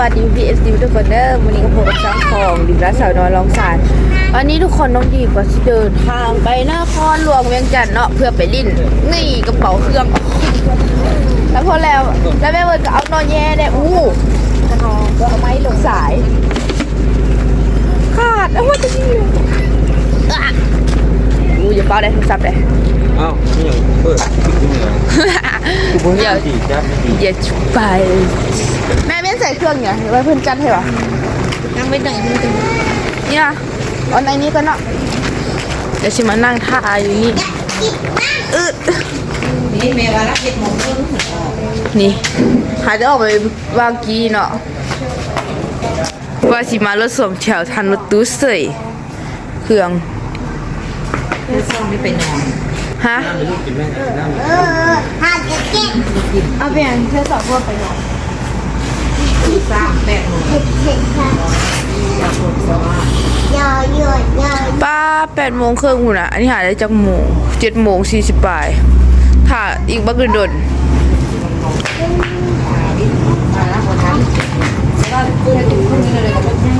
วัสดีพีเอสดีทุกคนเด้อวันนี้ก็พบกับช่างของดิบและสาวน้อยลองสารวันนี้ทุกคนน้องดีก็สิเดินทางไปนครหลวงเวียงจันทน์เนาะเพื่อไปลิ้นนี่กระเป๋าเครื่อง แล้วพอแล้วแล้วแม่เวิร์นก็เอานอนแย่ได้อู้ก็เอาไม้หลงสาย ขาดแล้วว่าจะยิงอะอู้อย่าเป้าได้โทรศัพท์เลยอ้าวนี่ยังเปิดที่เหนือคือบ่เดี๋ยวดีจ้าไม่ดีอย่าชุบไปแม่ไม่ ใส่เครื่องไงหรือว่าเพื่อนจัดให้หรอนั่งไปไหนมันจะนี่นะเอาในนี้ก็เนาะเดี๋ยวชิมานั่งท่าอยู่นี่อึดนี่แม่ว่ารับเจ็ดโมงครึ่งนี่หายจะออกไปว่ากี้เนาะว่าสิมารถสวมแถวทันรถตู้เสยเครื่องเพื่อซ่อมไม่ไปนอนฮะน้ำลูกกินแม่น้ำเอาเปลี่ยนเพื่อสอบพวกไปนาะ สร้างแปดโมงอยากปวดสว่าป้าแปดโมงครึ่งหุ่นอะ อันนี้หาได้จักโมงเจ็ดโมงสี่สิบปลายถ้าอีกบักกินดนมาแล้ววันนั้นแล้วก็เพื่อนถึงพรุ่งนี้เลยก็ไม่ให้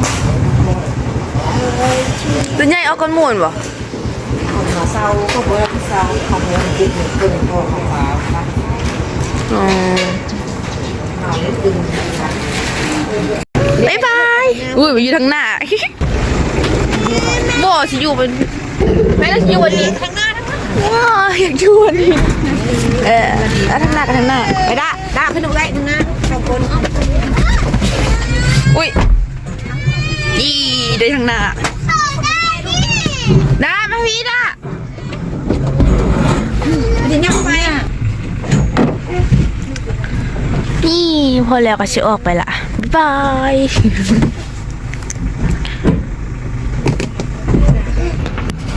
ตัวใหญ่เอาก้อนหมูนบ่อามาเศร้าก็บอกว่าเศร้าของเงินกินหนึ่งคนพอของฟ้าค่ะอ๋อเอาเล่นตึงค่ะ บ๊ายบาย อุ้ยอยู่ทางหน้าบ่สิอยู่เป็นไม่ได้อยู่วันนี้ทางหน้าทางหน้าว้าอยากอยู่วันนี้ เออแล้วทางหน้ากับทางหน้า ไปได้ด่าขึ้นดูได้หนะสองคนอุ้ยอีได้ทางหน้าได้มาพี่ด้ามันจะยังไปอะนี่พอแล้วก็จะออกไปละ บาย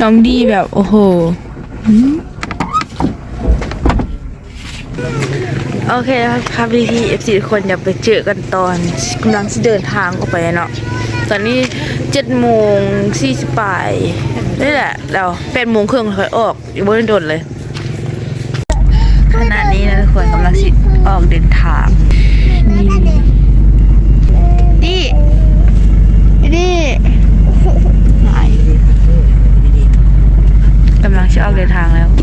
น้องดีแบบ โอ้โห โอเคนะครับครับพี่พี่เอฟซีทุกคนอย่าไปเจอกันตอนกำลังจะเดินทางออกไปเนาะตอนนี้เจ็ดโมงสี่สิบปลายนี่แหละแล้วแปดโมงครึ่งค่อยออกอีกบนโดนเลย ขณะนี้นะทุกคนกำลังสิออกเดินทางนี่ดิดิไหนกำลังจะออกเดินทางแล้ว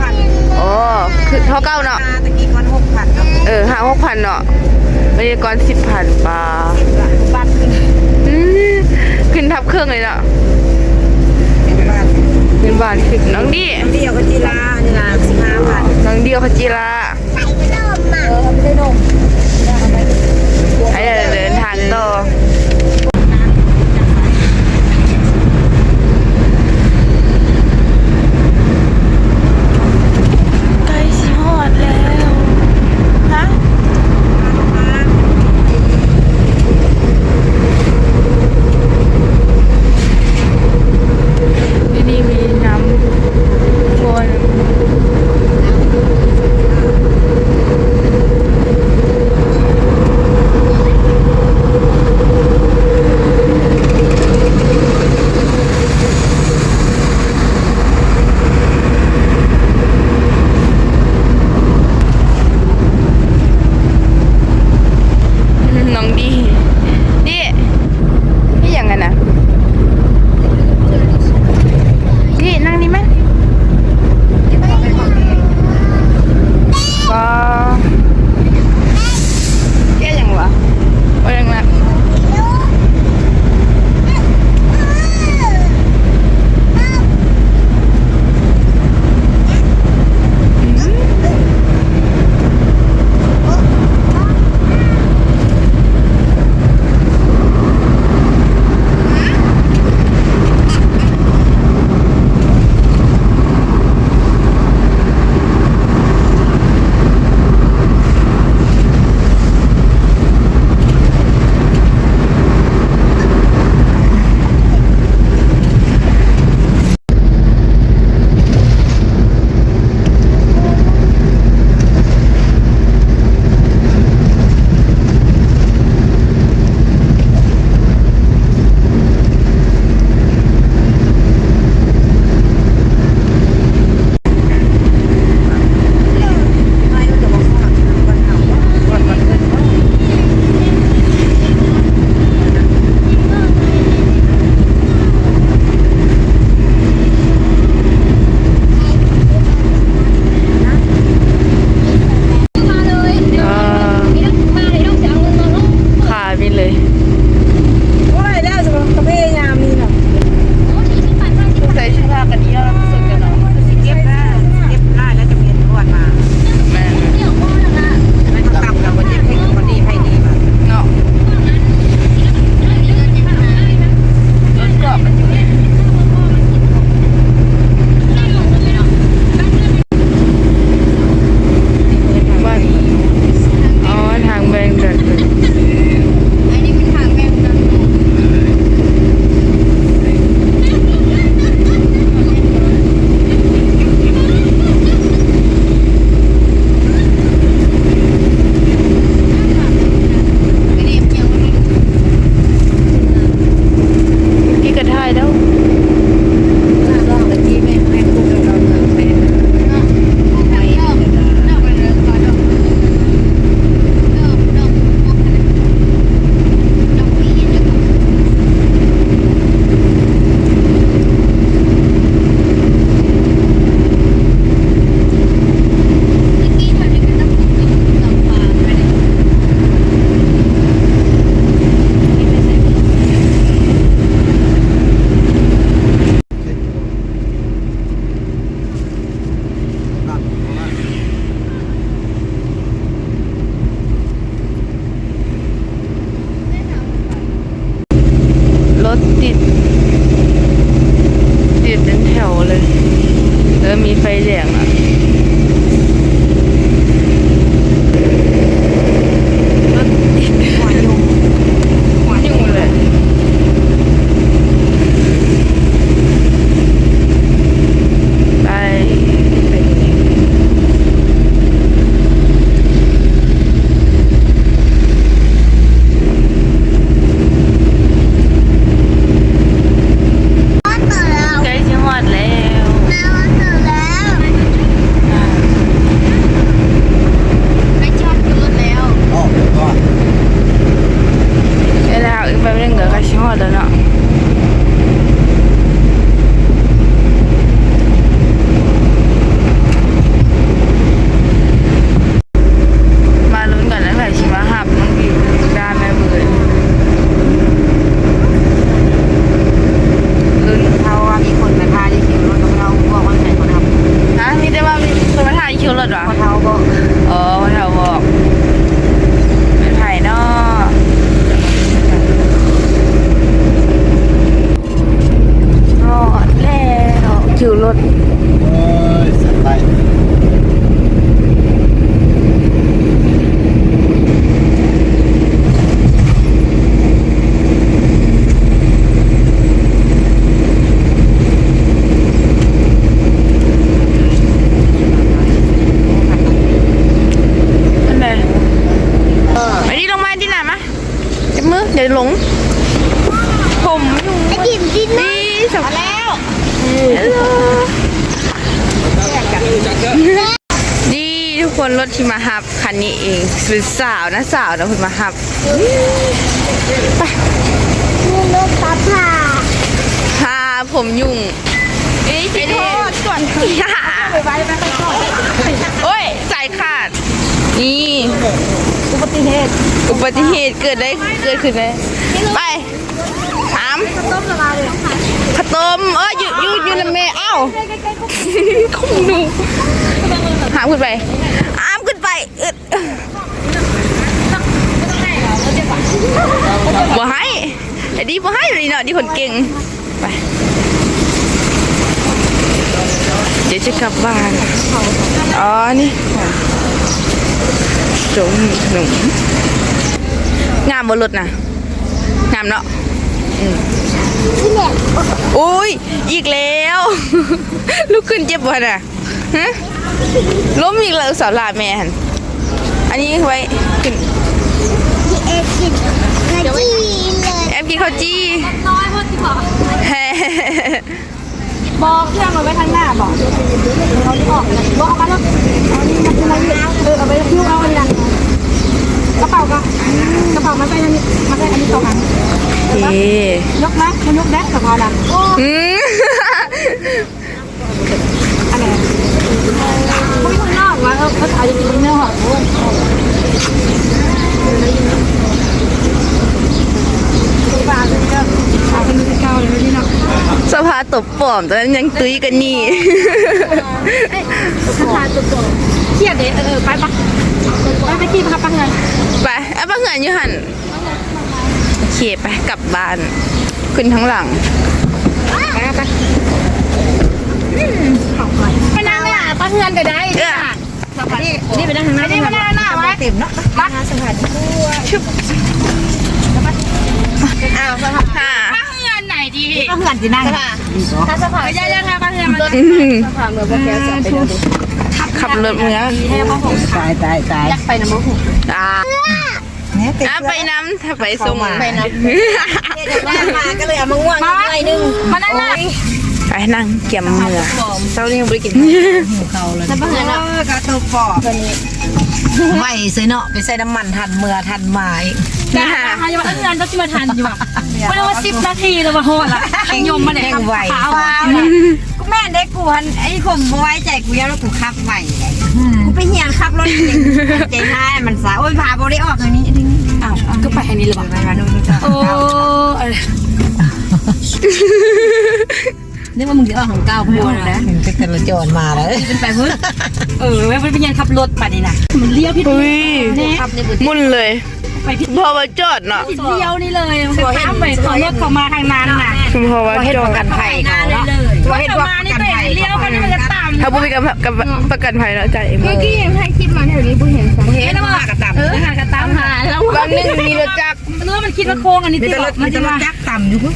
พันโอ้คือเท่าเก้าเนาะตะกี้ก้อนหกพันเนาะเออห้าหกพันเนาะวันนี้ก้อนสิบพันปลาบัตรอืมขึ้นทับเครื่องเลยเนาะบัตรเงินบาทขึ้นน้องดีเดียวกับจีรานี่นะสิบห้าพันน้องเดียวขจีราเออไม่ได้นมไอ้เดินทางต่อ อมีไฟแดงอะรถติดหัวยุ่งหัวยุ่งเลย ไปไปตรงนี้ใกล้จะหมดแล้วอ่า อ๋อก็ เวลาอีกแป๊บนึงเดี๋ยวใกล้จะหมดแล้วเนาะมาลุ้นกันนะใครชิมาหับน้องบิวด้านแม่เบื่อลุ้น เขาว่ามีคนมาทาที่คิวรถเราบอกว่าใส่คนทำ ฮะมีแต่ว่ามีคนมาถ่ายคิวรถเหรอ คนเท้าก็ อ๋อมาถ่ายบอกเป็นไผ่เนาะรอดแล้วคิวรถ เอ้ยสัตว์ไล่ อันไหนไอ้นี่ลงมาที่ไหนมะจับมือเดี๋ยวหลง ผมอยู่นี่สับแล้วนี่ทุกคนรถที่มาฮับคันนี้เองเป็น สาวนะสาวนะคุณมาฮับพาผมยุ่งเอ้ยไปดิก่อนโอ้ยสายขาด นี่ อุบัติเหตุ อุบัติเหตุเกิดได้เกิดขึ้นเลยไปถามข้าวต้มเอออยู่อยู่อยู่ในเมอ้าวคงดูถามขึ้นไป อ้ามขึ้นไปอึด บ่ให้ไอ้ดีบ่ให้เลยเนาะดีคนเก่งไปเดี๋ยวจะกลับบ้านอ๋อนี่จงหนุ่มงามบนรถนะงามเนาะอุ้ยอีกแล้ว ลุกขึ้นเจ็บบ่น่ะฮะล้มอีกแล้วสาวหลาแม่หันอันนี้ไว้ขึ้น ข้าวจี้น้อยพอที่บอกแฮ่บอกเครื่องเอาไว้ข้างหน้าบอกเราที่ออกเลยบอกเอามาแล้วเอานี่มาอะไรเออเอาไปคิ้วเอาอันนั้นกระเป๋าก็กระเป๋ามาใส่อันนี้มาใส่อันนี้ตรงนั้นโอเคยกนะมันยกแดกกับพอละโอ้อืมอะไรเขาไม่คนนอกวะเออเขาถ่ายจริงๆเนื้อหอมโอ้บาทเลยก็เอาเป็นที่เก้าเลยพี่น้อง สภา ตบปอมตอนนั้นยังตุ้ยกันนี่สถานตัวตัวเครียดเด้เออไปปะไปไปขี่พับปังเงินไปเอาไปเงินอยู่หันโอเคไปกลับบ้าน ขึ้นทั้งหลังไปไปไปนั่งเลยอะปังเงินก็ได้นี่นี่ไปนั่งข้างหน้านี่ไปนั่งหน้าไว้เต็มเนาะมาสถานตัวชุบอ้าวสถานค่ะ ปังเงินไหนดีปังเงินจีนั่งถ้าสถานยังยังไงปังเงินมันอืมสถานเมืองโบแคสไปดูขับรถเมืองให้พ่อผมตายตายตายอยากไปน้ำมันหงอ่าอะไปน้ำถ้าไปส่งไปน้ำมาก็เลยเอามาง่วงมาหน่อยนึงมานั่งนั่งไปนั่งเกี่ยมเมือเช้านี้ยังไม่ได้กินเขาเลยแล้วปังเงินอะกระตุกปอกไหวซื้อเนาะไปใส่น้ำมันทันเมื่อทันไม้ แต่หาอยู่ปังเงินต้องมาทันอยู่อะไม่ได้ว่าสิบนาทีเลยมาโหดละยมมาเนี่ยแข่งไหวขาวกูแม่ได้กูหันไอ้ข่มไว้ใจกูยาวแล้วกูขับไหวกูไปเหียนขับรถใจท้ายมันสาโอ้ยพาโบได้ออกตรงนี้นี่อ้าวก็ไปอันนี้เลยไปป่ะมาดูนี่จ้ะโอ้นึกว่ามึงจะออกของเก้าพูดนะเป็นกระโจนมาแล้วเป็นไปเพื่อเออไม่เป็นยังขับรถไปนี่นะมันเลี้ยวพี่อุ้ยขับในบุมุ่นเลย ไปพี่พอมาจอดเนาะเลี้ยวนี่เลยข้ามไปขอรถเข้ามาทางนั้นน่ะพอมาก็เฮ็ดจอปดระกันภัยเขาเนาะตัวเห็นว่ามานี่ตัวเองเลี้ยวมันมันจะต่ำถ้าบุมีกับกับประกันภัยแล้วจ่ายเองเมื่อกี้เห็นให้คลิปมาแถวนี้บุเห็นสังเกตเห็นว่ากระตับเออหากระตามหาแล้ววันหนึงมีรถจักรเนื้อมันคิดว่าโค้งอันนี้มีตีแต่หรรอถมัมีนแต่จะรถมาจักรต่ำอยู่พุ่น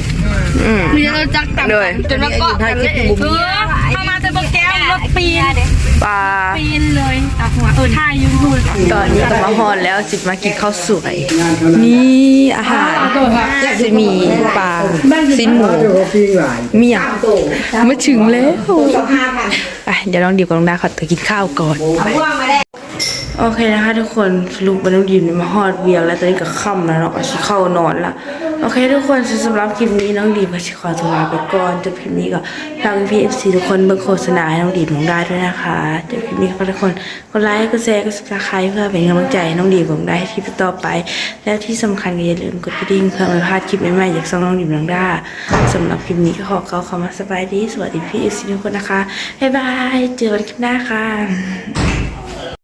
อืมมีแต่รถจักรต่ำเลยจนมาเกาะกันเลยเออเอามาแต่บนแก้ว รถปีนปลาปีนเลยตักหัวเออท่ายูทูบตอนนี้ก็มาฮอนแล้วจิบมากินข้าวสวย นี่อาหารจะมีปลาสิ้นหมูเมี่ยงมาถึงแล้วไปเดี๋ยวลองดิบกับลองดาขอตัวกินข้าวก่อนโอเคนะคะทุกคนสรุปว่าน้องดิมมาฮอดเวียงแล้วตอนนี้ก็ค่ำแล้วเนาะก็ชิเข้านอนละ โอเคทุกคนสำหรับคลิปนี้น้องดีมก็ชิขอตัวลาไปก่อนจบคลิปนี้ก็ฝากพี่เอฟซีทุกคนเบิ่งโฆษณาให้น้องดีมน้องได้ด้วยนะคะจบคลิปนี้ก็ทุกคนกดไลค์กดแชร์กดซับสไครต์เพื่อเป็นกำลังใจน้องดีมน้องได้คลิปต่อไป แล้วที่สำคัญก็อย่าลืมกดกระดิ่งเพื่อไม่พลาดคลิปใหม่ๆจากช่องน้องดีมน้องได้สำหรับคลิปนี้ก็ขอเข้าคำว่าสบายดีสวัสดีพี่เอฟซีทุกคนนะคะบ๊ายบายเจอกันคลิปหน้าค่ะ